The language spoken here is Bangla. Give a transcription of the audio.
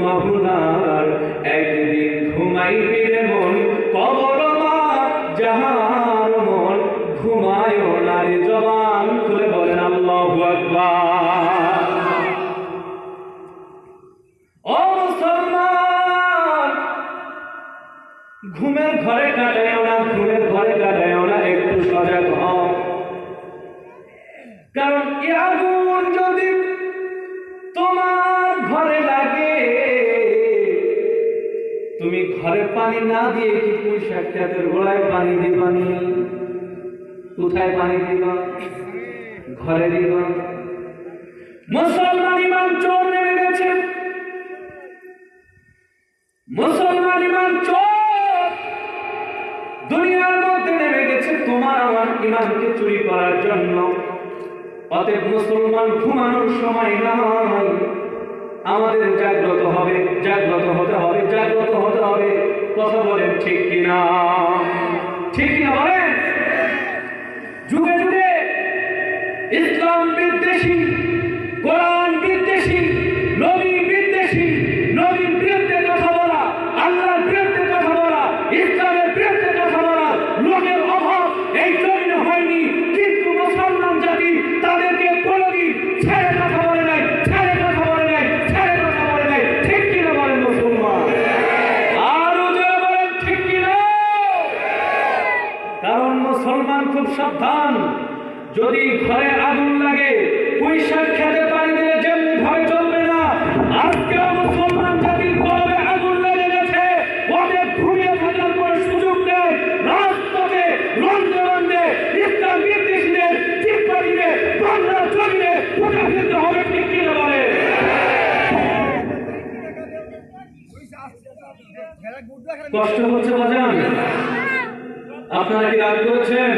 মহুনার একদিন ঘুমাইবি মন, কবর মা যাহার মন, ঘুমায় নারী জবান খুলে বলেন আল্লাহু ও ঘুমের ঘরে কাটায় না, ঘুমের ঘরে কাটায় না, একটু সজাগ হও। কারণ এ আগুন যদি তুমি ঘরে পানি না দিয়ে কি পুঁইশাক খেতের গোড়ায় পানি দিবানি কোথায় পানি দিবা? ঘরে দিবা? মুসলমান ইমান চোর নেমে গেছে। মুসলমান ইমান চোর দুনিয়ার মধ্যে নেমে গেছে। তোমার আমার ইমানকে চুরি করার জন্য। অতএব মুসলমান ঘুমানোর সময় নয় আমাদের জাগ্রত হবে, জাগ্রত হতে হবে, জাগ্রত হতে হবে। কথা বলেন ঠিক কিনা? ঠিক কিনা বলেন? যুগে যুগে ইসলাম বিদ্বেষী, কোরআন বিদ্বেষী, নবী বিদ্বেষী, নবীর বিরুদ্ধে কথা বলা, আল্লাহর বিরুদ্ধে কথা বলা ইসলামের মুসলমান খুব সাবধান। যদি ঘরে আগুন লাগে, পুঁইশাক খেতে পানি দিলে যেমনি ভাবে চলবে না। আজকে মুসলমান জাতির কলবে আগুন লেগে গেছে। ওদের ঘুমিয়ে থাকার কোনো সুযোগ নেই। রাজপথে রন্ধে রন্ধে ইসলাম বিদ্বেষীদের চিৎকার দিয়ে বাংলার জমিনে ফেলতে হবে, ঠিক কিনা বলে? কষ্ট হচ্ছে বাজান। আপনারা কি দাবি করেছেন?